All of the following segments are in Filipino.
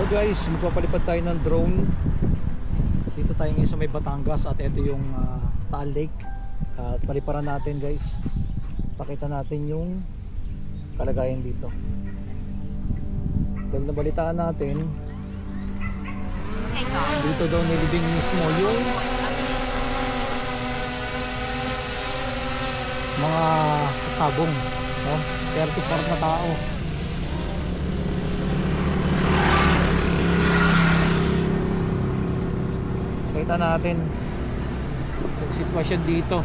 So guys, magpapalipad tayo ng drone. Dito tayo ngayon sa may Batangas at ito yung uh, Taal Lake. At paliparan natin guys. Pakita natin yung kalagayan dito. Dahil nabalitaan natin, dito daw nilibing mismo yung mga sasabong. No? 34 na tao. Kita natin yung sitwasyon dito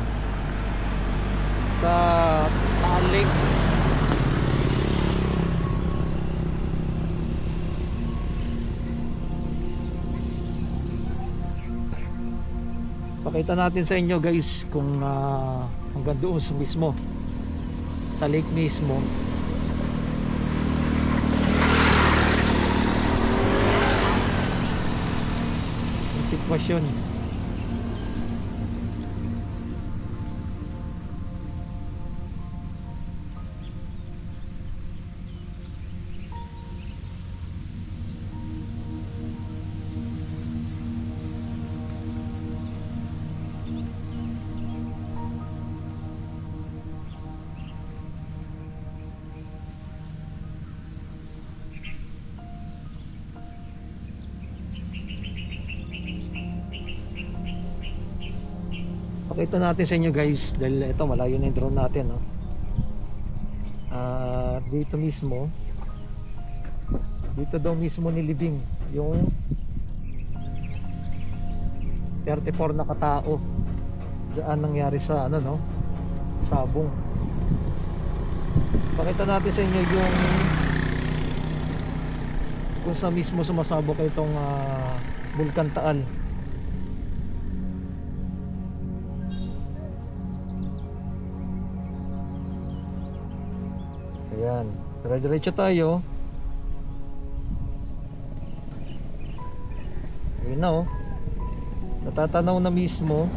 sa Taal Lake. Pakita natin sa inyo guys kung ah, hanggang doon sa mismo. Sa lake mismo. Yung sitwasyon Pakita natin sa inyo guys dahil ito malayo na yung drone natin no. Ah, dito mismo dito daw mismo nilibing yung 34 na katao diyan nangyari sa ano no? Sabong. Pakita natin sa inyo yung kung sa mismo sumasabog itong ah, Bulkan Taal Ayan, dire-diretso tayo. Ayun na oh. Natatanaw na mismo.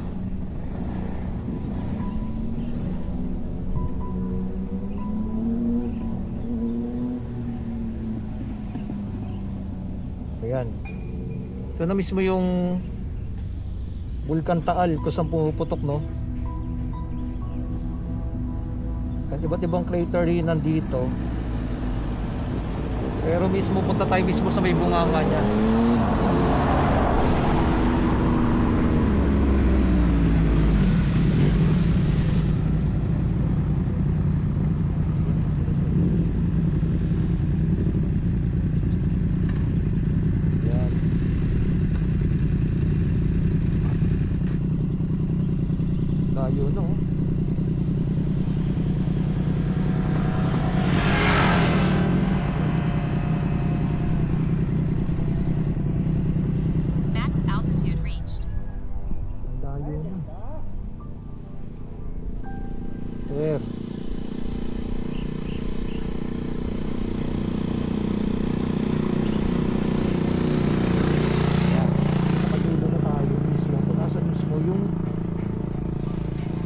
Ayan. Ito na mismo yung Bulkan Taal kung saan pumuputok no. At iba't ibang crater rin nandito. Pero mismo punta tayo mismo sa may bunganga niya. Layo no. Max altitude reached. Ang Layo na. Sir. Yan. Nakatulo na tayo mismo. Kung nasa mismo yung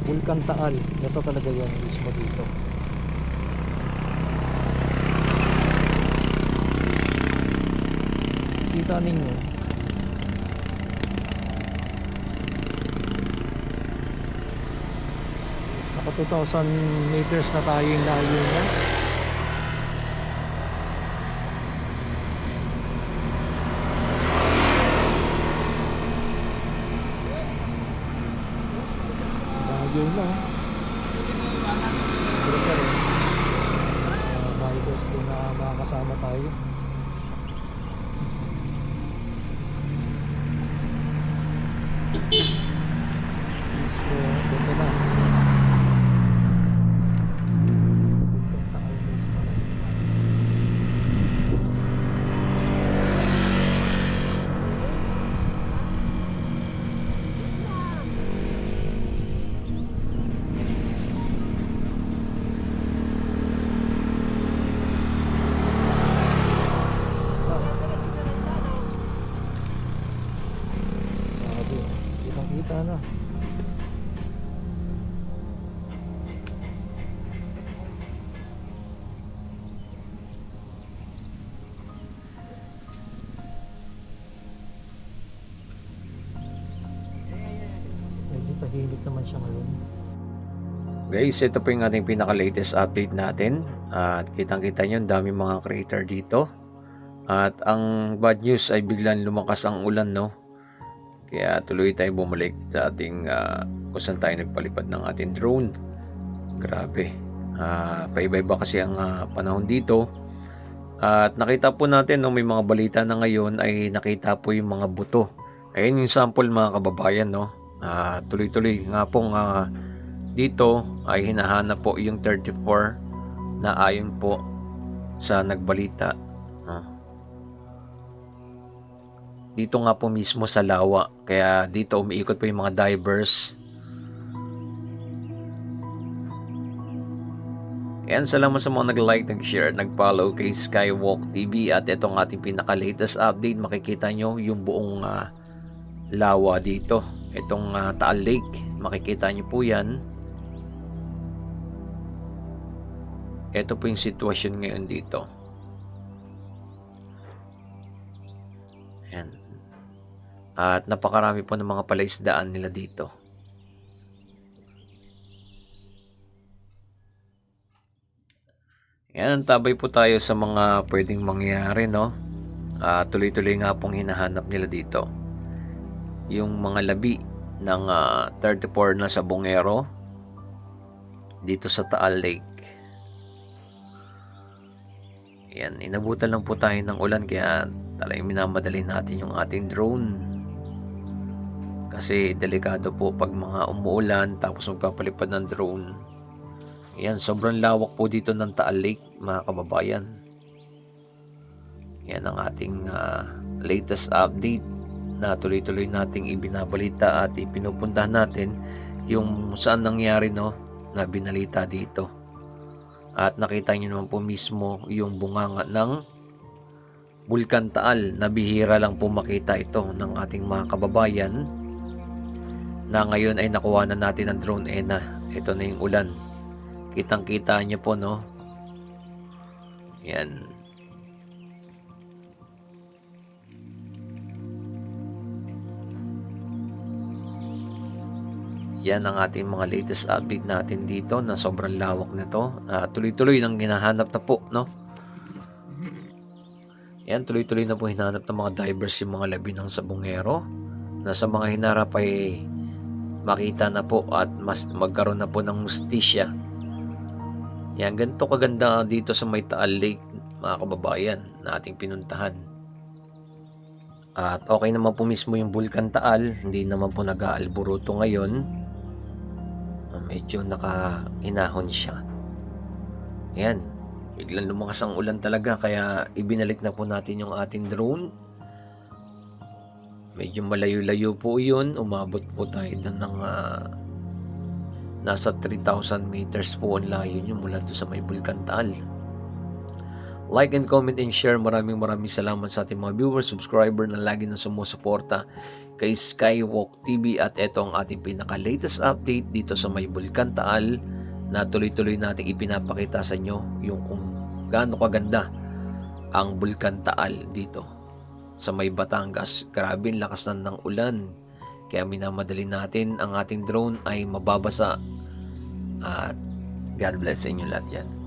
Vulkan Taal. Ito talaga yan mismo dito. Kita ninyo. Naka 2,000 meters na tayo yung layo niya. Layo na. Rin. Uh, bikers din na makakasama tayo. Naman siya ngayon. Guys, ito po yung ating pinaka-latest update natin. At kitang-kita nyo, daming mga creator dito. At ang bad news ay biglang lumakas ang ulan, no? Kaya tuloy tayo bumalik sa ating ah, kung saan tayo nagpalipad ng ating drone. Grabe. Ah, paiba-iba kasi ang ah, panahon dito. At nakita po natin, no, may mga balita na ngayon ay nakita po yung mga buto. Ayun yung sample mga kababayan, no? Ah, tuloy-tuloy nga pong ah, dito ay hinahanap po yung 34 na ayon po sa nagbalita. no? Dito nga po mismo sa lawa. Kaya dito umiikot po yung mga divers. Yan, salamat sa mga nag-like, nag-share, nag-follow kay Skywalk TV at ito ang ating pinaka-latest update. Makikita nyo yung buong ah, lawa dito. Itong ah, Taal Lake, makikita nyo po yan. Ito po yung sitwasyon ngayon dito. Yan. At napakarami po ng mga palaisdaan nila dito. Yan, tabay po tayo sa mga pwedeng mangyari, no? Ah, tuloy-tuloy nga pong hinahanap nila dito. Yung mga labi ng ah, 34 na sabongero dito sa Taal Lake. Yan, inabutan lang po tayo ng ulan kaya talagang minamadali natin yung ating drone. Kasi delikado po pag mga umuulan tapos magpapalipad ng drone. Yan, sobrang lawak po dito ng Taal Lake, mga kababayan. Yan ang ating ah, latest update na tuloy-tuloy nating ibinabalita at ipinupuntahan natin yung saan nangyari no na binalita dito. At nakita niyo naman po mismo yung bunganga ng Bulkan Taal na bihira lang po makita ito ng ating mga kababayan na ngayon ay nakuha na natin ang drone. Eh na ito na yung ulan. Kitang kita niyo po no? Yan yan ang ating mga latest update natin dito na sobrang lawak nito. Ah, tuloy-tuloy nang hinahanap na po no? Yan tuloy-tuloy na po hinahanap ng mga divers yung mga labi ng sabongero na sa mga hinarap ay makita na po at mas magkaroon na po ng mustisya yan, ganito kaganda dito sa may Taal Lake, mga kababayan, na ating pinuntahan. At okay naman po mismo yung Bulkan Taal, hindi naman po nag-aalburuto ngayon. Medyo nakahinahon siya. Yan, biglang lumakas ang ulan talaga, kaya ibinalik na po natin yung ating drone. Medyo malayo-layo po yun, umabot po tayo na ng ah, nasa 3,000 meters po ang layo nyo mula doon sa may Bulkan Taal. Like and comment and share. Maraming maraming salamat sa ating mga viewers, subscriber na lagi na sumusuporta kay Skywalk TV at ito ang ating pinaka-latest update dito sa may Bulkan Taal na tuloy-tuloy nating ipinapakita sa inyo yung kung gaano kaganda ang Bulkan Taal dito sa may Batangas. Grabe ang lakas na ng ulan. Kaya minamadali natin ang ating drone ay mababasa at God bless sa inyo lahat yan.